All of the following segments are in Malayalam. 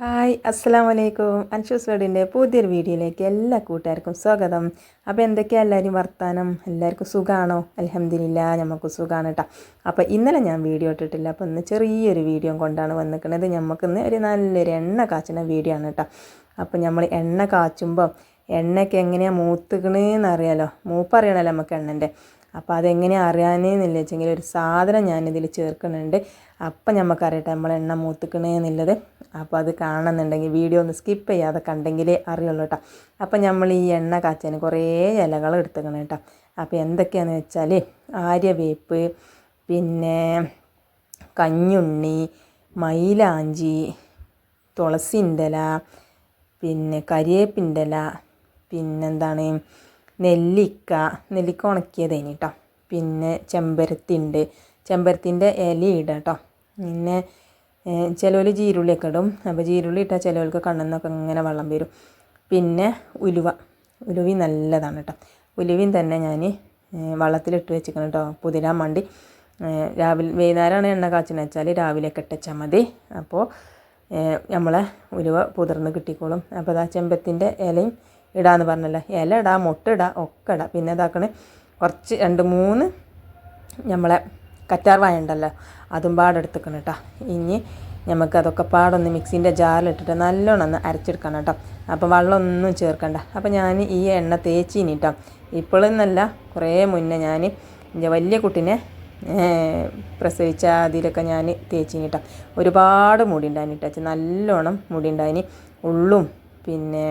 ഹായ് അസ്സാം വലൈക്കും അൻഷൂസ് വേഡിന്റെ പുതിയൊരു വീഡിയോയിലേക്ക് എല്ലാ കൂട്ടുകാർക്കും സ്വാഗതം. അപ്പോൾ എന്തൊക്കെയാണ് എല്ലാവരും വർത്താനം? എല്ലാവർക്കും സുഖമാണോ അലഹമില്ല നമുക്ക് സുഖമാണ് കേട്ടോ അപ്പോൾ ഇന്നലെ ഞാൻ വീഡിയോ ഇട്ടിട്ടില്ല. അപ്പോൾ ഇന്ന് ചെറിയൊരു വീഡിയോ കൊണ്ടാണ് വന്നിരിക്കുന്നത് നമുക്കിന്ന് ഒരു നല്ലൊരു എണ്ണ കാച്ചുന്ന വീഡിയോ ആണ് കേട്ടോ അപ്പോൾ നമ്മൾ എണ്ണ കാച്ചുമ്പോൾ എണ്ണയ്ക്ക് എങ്ങനെയാണ് മൂത്തുക്കണേന്ന് അറിയാലോ മൂപ്പറിയണമല്ലോ നമുക്ക് എണ്ണന്റെ അപ്പോൾ അതെങ്ങനെ അറിയാനേന്നില്ല വെച്ചെങ്കിൽ ഒരു സാധനം ഞാനിതിൽ ചേർക്കുന്നുണ്ട്. അപ്പം നമുക്കറിയട്ടെ നമ്മൾ എണ്ണ മൂത്തുക്കണേന്നുള്ളത് അപ്പോൾ അത് കാണുന്നുണ്ടെങ്കിൽ വീഡിയോ ഒന്ന് സ്കിപ്പ് ചെയ്യാതെ കണ്ടെങ്കിലേ അറിയുള്ളൂ കേട്ടോ അപ്പം നമ്മൾ ഈ എണ്ണ കാച്ചാൻ കുറേ ഇലകൾ എടുത്തുക്കണം കേട്ടോ അപ്പോൾ എന്തൊക്കെയാണെന്ന് വെച്ചാൽ ആര്യവേപ്പ് പിന്നെ കഞ്ഞുണ്ണി മൈലാഞ്ചി തുളസിന്റെ ഇല പിന്നെ കരിയേപ്പിന്റെ ഇല പിന്നെന്താണ് നെല്ലിക്ക നെല്ലിക്ക ഉണക്കിയതേനി കേട്ടോ പിന്നെ ചെമ്പരത്തി ഉണ്ട് ചെമ്പരത്തിന്റെ ഇല ഇടുക കേട്ടോ പിന്നെ ചിലവർ ജീരുള്ളിയൊക്കെ ഇടും. അപ്പോൾ ജീരുള്ളി ഇട്ടാൽ ചിലവർക്ക് കണ്ണെന്നൊക്കെ ഇങ്ങനെ വെള്ളം വരും. പിന്നെ ഉലുവ. ഉലുവി നല്ലതാണ് കേട്ടോ ഉലുവയും തന്നെ ഞാൻ വെള്ളത്തിലിട്ട് വെച്ചിരിക്കണം കേട്ടോ പുതിരാൻ വേണ്ടി രാവിലെ വൈകുന്നേരമാണ് എണ്ണ കാച്ചെന്ന് വെച്ചാൽ രാവിലെയൊക്കെ ഇട്ടച്ചാൽ മതി. അപ്പോൾ നമ്മളെ ഉലുവ പുതിർന്ന് കിട്ടിക്കോളും. അപ്പോൾ അതാ ചെമ്പത്തിന്റെ ഇലയും ഇടാന്ന് പറഞ്ഞല്ലേ? ഇല ഇടാം മുട്ട ഇടാ ഒക്കെ ഇടാം പിന്നെ ഇതാക്കണേ കുറച്ച് രണ്ട് മൂന്ന് നമ്മളെ കറ്റാർ വായ ഉണ്ടല്ലോ അതും പാടെടുത്തിക്കണം കേട്ടോ. ഇനി നമുക്ക് അതൊക്കെ പാടൊന്ന് മിക്സിന്റെ ജാറിലിട്ടിട്ട് നല്ലോണം ഒന്ന് അരച്ചെടുക്കണം കേട്ടോ. അപ്പോൾ വെള്ളമൊന്നും ചേർക്കണ്ട. അപ്പോൾ ഞാൻ ഈ എണ്ണ തേച്ചിനി കേട്ടോ ഇപ്പോഴെന്നല്ല കുറേ മുന്നേ ഞാൻ എന്റെ വലിയ കുട്ടീനെ പ്രസവിച്ച അതിലൊക്കെ ഞാൻ തേച്ചിനി കേട്ടോ ഒരുപാട് മുടി ഉണ്ടായിന് കേട്ടോ. നല്ലോണം മുടി ഉണ്ടായിന്. ഉള്ളും പിന്നെ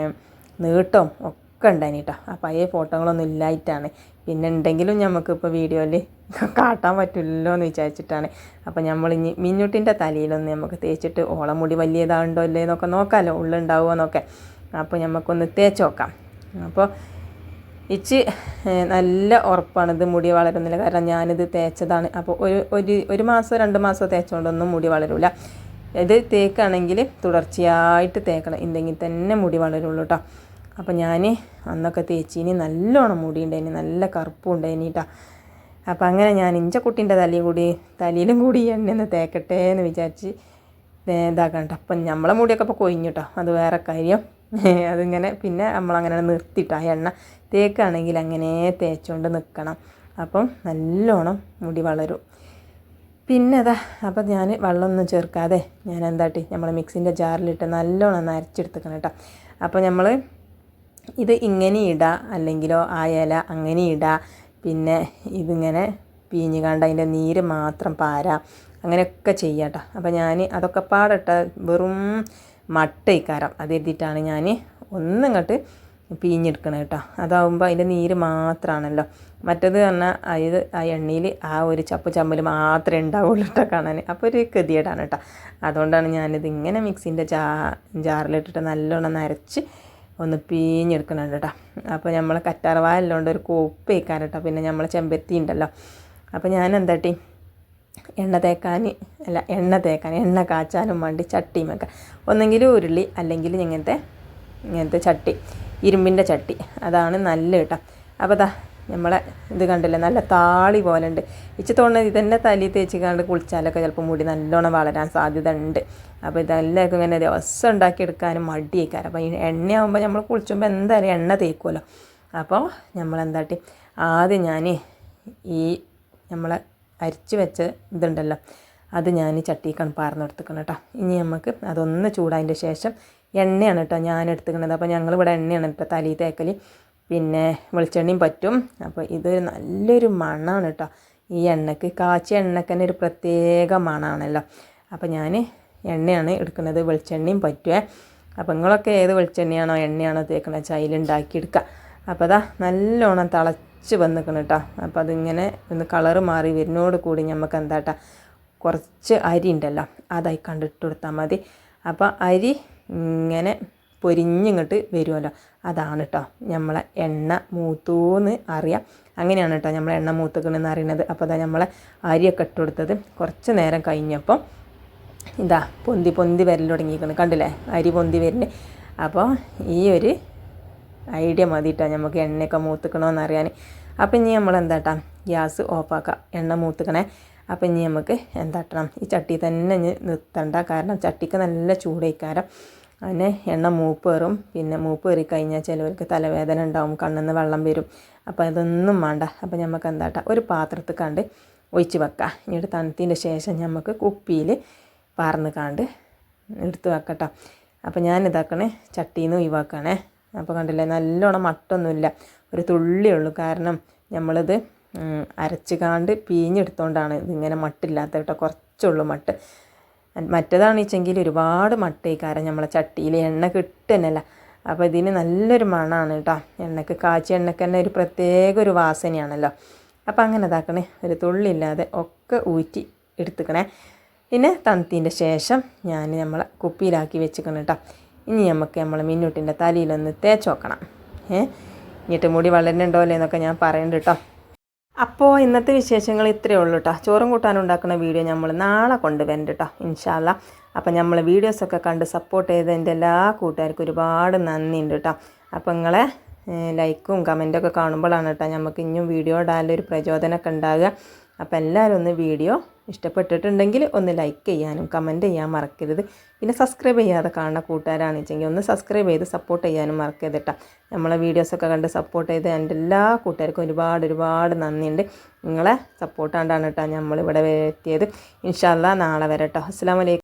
നീട്ടവും ഒക്കെ ഉണ്ടായിന് കേട്ടോ ആ പഴയ ഫോട്ടോകളൊന്നും ഇല്ലായിട്ടാണ്. പിന്നെ ഉണ്ടെങ്കിലും നമുക്കിപ്പോൾ വീഡിയോയിൽ കാട്ടാൻ പറ്റില്ലല്ലോ എന്ന് വിചാരിച്ചിട്ടാണ്. അപ്പോൾ നമ്മൾ ഇനി മിന്നുട്ടിന്റെ തലയിലൊന്ന് നമുക്ക് തേച്ചിട്ട് ഓളമുടി വലിയതാണ്ടോ അല്ലേ എന്നൊക്കെ നോക്കാമല്ലോ ഉള്ളുണ്ടാവുമോ എന്നൊക്കെ അപ്പോൾ നമുക്കൊന്ന് തേച്ച് നോക്കാം. അപ്പോൾ ഇച്ചി നല്ല ഉറപ്പാണ് ഇത് മുടി വളരുന്നില്ല. കാരണം ഞാനിത് തേച്ചതാണ്. അപ്പോൾ ഒരു ഒരു ഒരു മാസം രണ്ട് മാസം തേച്ചുകൊണ്ടൊന്നും മുടി വളരില്ല ഇത് തേക്കാണെങ്കിൽ തുടർച്ചയായിട്ട് തേക്കണം. ഇല്ലെങ്കിൽ തന്നെ മുടി വളരുള്ളൂ കേട്ടോ അപ്പോൾ ഞാൻ അന്നൊക്കെ തേച്ചിനി. നല്ലോണം മുടി ഉണ്ടായിനി. നല്ല കറുപ്പും ഉണ്ടായിനി കേട്ടോ അപ്പോൾ അങ്ങനെ ഞാൻ ഇഞ്ച കുട്ടീന്റെ തലയും കൂടി തലയിലും കൂടി എണ്ണ തേക്കട്ടെ എന്ന് വിചാരിച്ച് ഇതാക്കണ്ട അപ്പം നമ്മളെ മുടിയൊക്കെ ഇപ്പോൾ കൊഴിഞ്ഞു കേട്ടോ അത് വേറെ കാര്യം. അതിങ്ങനെ പിന്നെ നമ്മളങ്ങനെ നിർത്തിയിട്ട് ആ എണ്ണ. തേക്കാണെങ്കിൽ അങ്ങനെ തേച്ചുകൊണ്ട് നിൽക്കണം അപ്പം നല്ലോണം മുടി വളരും. പിന്നെ അതാ അപ്പം ഞാൻ വെള്ളമൊന്നും ചേർക്കാതെ ഞാൻ എന്താട്ടി നമ്മൾ മിക്സിന്റെ ജാറിലിട്ട് നല്ലോണം നരച്ചെടുത്തേക്കണം കേട്ടോ. അപ്പോൾ നമ്മൾ ഇത് ഇങ്ങനെ ഇടുക അല്ലെങ്കിലോ ആ ഇല അങ്ങനെ ഇടുക പിന്നെ ഇതിങ്ങനെ പീഞ്ഞ് കണ്ട അതിന്റെ നീര് മാത്രം പാര അങ്ങനെയൊക്കെ ചെയ്യാം കേട്ടോ അപ്പോൾ ഞാൻ അതൊക്കെ പാടിട്ട വെറും മട്ടയിക്കാരം അത് എഴുതിയിട്ടാണ് ഞാൻ ഒന്നിങ്ങോട്ട് പീഞ്ഞെടുക്കണം കേട്ടോ അതാവുമ്പോൾ അതിന്റെ നീര് മാത്രമാണല്ലോ മറ്റത് പറഞ്ഞാൽ അത് ആ എണ്ണയിൽ ആ ഒരു ചപ്പ് ചമ്മൽ മാത്രമേ ഉണ്ടാവുള്ളൂ കേട്ടോ കാണാൻ അപ്പോൾ ഒരു ഗതിയേടാണ് കേട്ടോ അതുകൊണ്ടാണ് ഞാനിത് ഇങ്ങനെ മിക്സിന്റെ ജാ ജാറിലിട്ടിട്ട് നല്ലോണം നരച്ച് ഒന്ന് പീഞ്ഞെടുക്കണം കേട്ടോ അപ്പോൾ നമ്മൾ കറ്റാർവായല്ലോണ്ട് ഒരു കോപ്പ് വയ്ക്കാൻ കേട്ടോ പിന്നെ നമ്മൾ ചെമ്പരത്തി ഉണ്ടല്ലോ അപ്പോൾ ഞാൻ എന്താട്ടി എണ്ണ തേക്കാൻ അല്ല എണ്ണ തേക്കാൻ എണ്ണ കാച്ചാനും വേണ്ടി ചട്ടിയും വെക്കാം ഒന്നെങ്കിൽ ഉരുളി അല്ലെങ്കിൽ ഇങ്ങനത്തെ ഇങ്ങനത്തെ ചട്ടി. ഇരുമ്പിന്റെ ചട്ടി. അതാണ് നല്ല കേട്ടോ. അപ്പോൾ അതാ നമ്മളെ ഇത് കണ്ടില്ലേ? നല്ല താളി പോലെ ഉണ്ട്. ഇച്ച് തോന്നുന്നത് ഇതന്നെ തലി തേച്ച് കണ്ട് കുളിച്ചാലൊക്കെ ചിലപ്പോൾ മുടി നല്ലോണം വളരാൻ സാധ്യത ഉണ്ട് അപ്പോൾ ഇതെല്ലാവർക്കും ഇങ്ങനെ ദിവസം ഉണ്ടാക്കിയെടുക്കാനും മടിയേക്കാരം. അപ്പോൾ ഈ എണ്ണയാകുമ്പോൾ നമ്മൾ കുളിച്ചുമ്പോൾ എന്തായാലും എണ്ണ തേക്കുമല്ലോ. അപ്പോൾ നമ്മളെന്താട്ടി ആദ്യം ഞാൻ ഈ നമ്മളെ അരിച്ച് വെച്ച ഇതുണ്ടല്ലോ. അത് ഞാൻ ചട്ടിക്കാണ് പാർന്നെടുത്തുക്കണം കേട്ടോ. ഇനി നമുക്ക് അതൊന്ന് ചൂടായതിന്റെ ശേഷം എണ്ണയാണ് കേട്ടോ ഞാൻ എടുത്തുക്കുന്നത് അപ്പോൾ ഞങ്ങൾ ഞങ്ങളിവിടെ എണ്ണയാണ് കേട്ടോ തലി തേക്കൽ. പിന്നെ വെളിച്ചെണ്ണയും പറ്റും. അപ്പോൾ ഇതൊരു നല്ലൊരു മണമാണ് കേട്ടോ. ഈ എണ്ണയ്ക്ക് കാച്ചിയ എണ്ണയ്ക്ക് തന്നെ ഒരു പ്രത്യേക മണമാണല്ലോ അപ്പോൾ ഞാൻ എണ്ണയാണ് എടുക്കുന്നത്. വെളിച്ചെണ്ണയും പറ്റുമേ അപ്പോൾ നിങ്ങളൊക്കെ ഏത് വെളിച്ചെണ്ണയാണോ എണ്ണയാണോ തേക്കണ വെച്ചാൽ എടുക്കുക. അപ്പോൾ അതാ നല്ലോണം തിളച്ച് വന്നിക്കണം കേട്ടോ. അപ്പോൾ അതിങ്ങനെ ഒന്ന് കളറ് മാറി വരുന്നോട് കൂടി നമുക്ക് എന്താട്ടാ കുറച്ച് അരി ഉണ്ടല്ലോ അതായി കണ്ടിട്ട് കൊടുത്താൽ മതി. അപ്പോൾ അരി ഇങ്ങനെ പൊരിഞ്ഞിങ്ങോട്ട് വരുമല്ലോ. അതാണ് കേട്ടോ നമ്മളെ എണ്ണ മൂത്തൂന്ന് അറിയാം. അങ്ങനെയാണ് കേട്ടോ നമ്മളെ എണ്ണ മൂത്തുക്കണെന്ന് അറിയണത്. അപ്പോൾ അതാ നമ്മളെ അരിയൊക്കെ ഇട്ട് കൊടുത്തത് കുറച്ച് നേരം കഴിഞ്ഞപ്പം ഇതാ പൊന്തി പൊന്തി വരൽ തുടങ്ങിയിരിക്കുന്നത് കണ്ടില്ലേ? അരി പൊന്തി വരുന്നത് അപ്പോൾ ഈ ഒരു ഐഡിയ മതി കേട്ടോ നമുക്ക് എണ്ണയൊക്കെ മൂത്തുക്കണമെന്ന് അറിയാൻ അപ്പം ഇനി നമ്മൾ എന്താട്ടാ ഗ്യാസ് ഓഫാക്കാം. എണ്ണ മൂത്തുക്കണേ. അപ്പോൾ ഇനി നമുക്ക് എന്താട്ടണം? ഈ ചട്ടി തന്നെ ഇനി നിർത്തണ്ട. കാരണം ചട്ടിക്ക് നല്ല ചൂടേക്കാരം. അതിന് എണ്ണ മൂപ്പ് കയറും. പിന്നെ മൂപ്പ് കയറി കഴിഞ്ഞാൽ ചിലവർക്ക് തലവേദന ഉണ്ടാവും. കണ്ണിന്ന് വെള്ളം വരും. അപ്പോൾ അതൊന്നും വേണ്ട. അപ്പോൾ നമുക്ക് എന്താട്ടാ? ഒരു പാത്രത്തിൽ കണ്ട് ഒഴിച്ച് വെക്കാം. ഇനിയിട്ട് തണുത്തതിന്റെ ശേഷം നമുക്ക് കുപ്പിയിൽ പാർന്ന് കണ്ട് എടുത്ത് വെക്കട്ടോ. അപ്പോൾ ഞാൻ ഇതാക്കണേ ചട്ടിയിൽ നിന്ന് ഒഴിവാക്കണേ. അപ്പോൾ കണ്ടില്ലേ നല്ലോണം മട്ടൊന്നുമില്ല. ഒരു തുള്ളിയുള്ളൂ കാരണം നമ്മളിത് ഉം, പീഞ്ഞെടുത്തോണ്ടാണ് ഇതിങ്ങനെ മട്ടില്ലാത്ത കേട്ടോ കുറച്ചുള്ളൂ മട്ട്. മറ്റേതാണ് വെച്ചെങ്കിൽ ഒരുപാട് മട്ടേക്കാരം നമ്മളെ ചട്ടിയിൽ എണ്ണ കിട്ടുന്നല്ല. അപ്പോൾ ഇതിന് നല്ലൊരു മണമാണ് കേട്ടോ എണ്ണക്ക് കാച്ചി എണ്ണക്ക് തന്നെ ഒരു പ്രത്യേക ഒരു വാസനയാണല്ലോ. അപ്പോൾ അങ്ങനെ ഇതാക്കണേ ഒരു തുള്ളില്ലാതെ ഒക്കെ ഊറ്റി എടുത്തുക്കണേ. പിന്നെ തണുത്തതിന്റെ ശേഷം ഞാൻ നമ്മളെ കുപ്പിയിലാക്കി വെച്ചിക്കണം കേട്ടോ ഇനി നമുക്ക് നമ്മളെ മിന്നൂട്ടിന്റെ തലയിലൊന്ന് തേച്ച് നോക്കണം. ഏ? ഇനിയിട്ട് മുടി വളരുന്നുണ്ടോ അല്ലേ എന്നൊക്കെ ഞാൻ പറയുന്നുണ്ട് കേട്ടോ അപ്പോൾ ഇന്നത്തെ വിശേഷങ്ങൾ ഇത്രയേ ഉള്ളൂ കേട്ടോ ചോറും കൂട്ടാൻ ഉണ്ടാക്കുന്ന വീഡിയോ നമ്മൾ നാളെ കൊണ്ടുവരും കേട്ടോ ഇൻഷാല്ല അപ്പം നമ്മൾ വീഡിയോസൊക്കെ കണ്ട് സപ്പോർട്ട് ചെയ്തതിന്റെ എല്ലാ കൂട്ടുകാർക്കും ഒരുപാട് നന്ദിയുണ്ട് കേട്ടോ അപ്പം നിങ്ങളെ ലൈക്കും കമന്റൊക്കെ കാണുമ്പോഴാണ് കേട്ടോ നമുക്ക് ഇനിയും വീഡിയോ ഇടാനൊരു പ്രചോദനമൊക്കെ ഉണ്ടാകുക അപ്പോൾ എല്ലാവരും ഒന്ന് വീഡിയോ ഇഷ്ടപ്പെട്ടിട്ടുണ്ടെങ്കിൽ ഒന്ന് ലൈക്ക് ചെയ്യാനും കമന്റ് ചെയ്യാൻ മറക്കരുത്. പിന്നെ സബ്സ്ക്രൈബ് ചെയ്യാതെ കാണുന്ന കൂട്ടുകാരാണെന്ന് വെച്ചെങ്കിൽ ഒന്ന് സബ്സ്ക്രൈബ് ചെയ്ത് സപ്പോർട്ട് ചെയ്യാനും മറക്കരുത് കേട്ടോ നമ്മളെ വീഡിയോസൊക്കെ കണ്ട് സപ്പോർട്ട് ചെയ്ത് എന്റെ എല്ലാ കൂട്ടുകാർക്കും ഒരുപാട് ഒരുപാട് നന്ദിയുണ്ട്. നിങ്ങളെ സപ്പോർട്ടാണ്ടാണ് കേട്ടോ നമ്മളിവിടെ എത്തിയത്. ഇൻഷാല്ല നാളെ വരട്ടോ അസ്സാം വലൈക്കും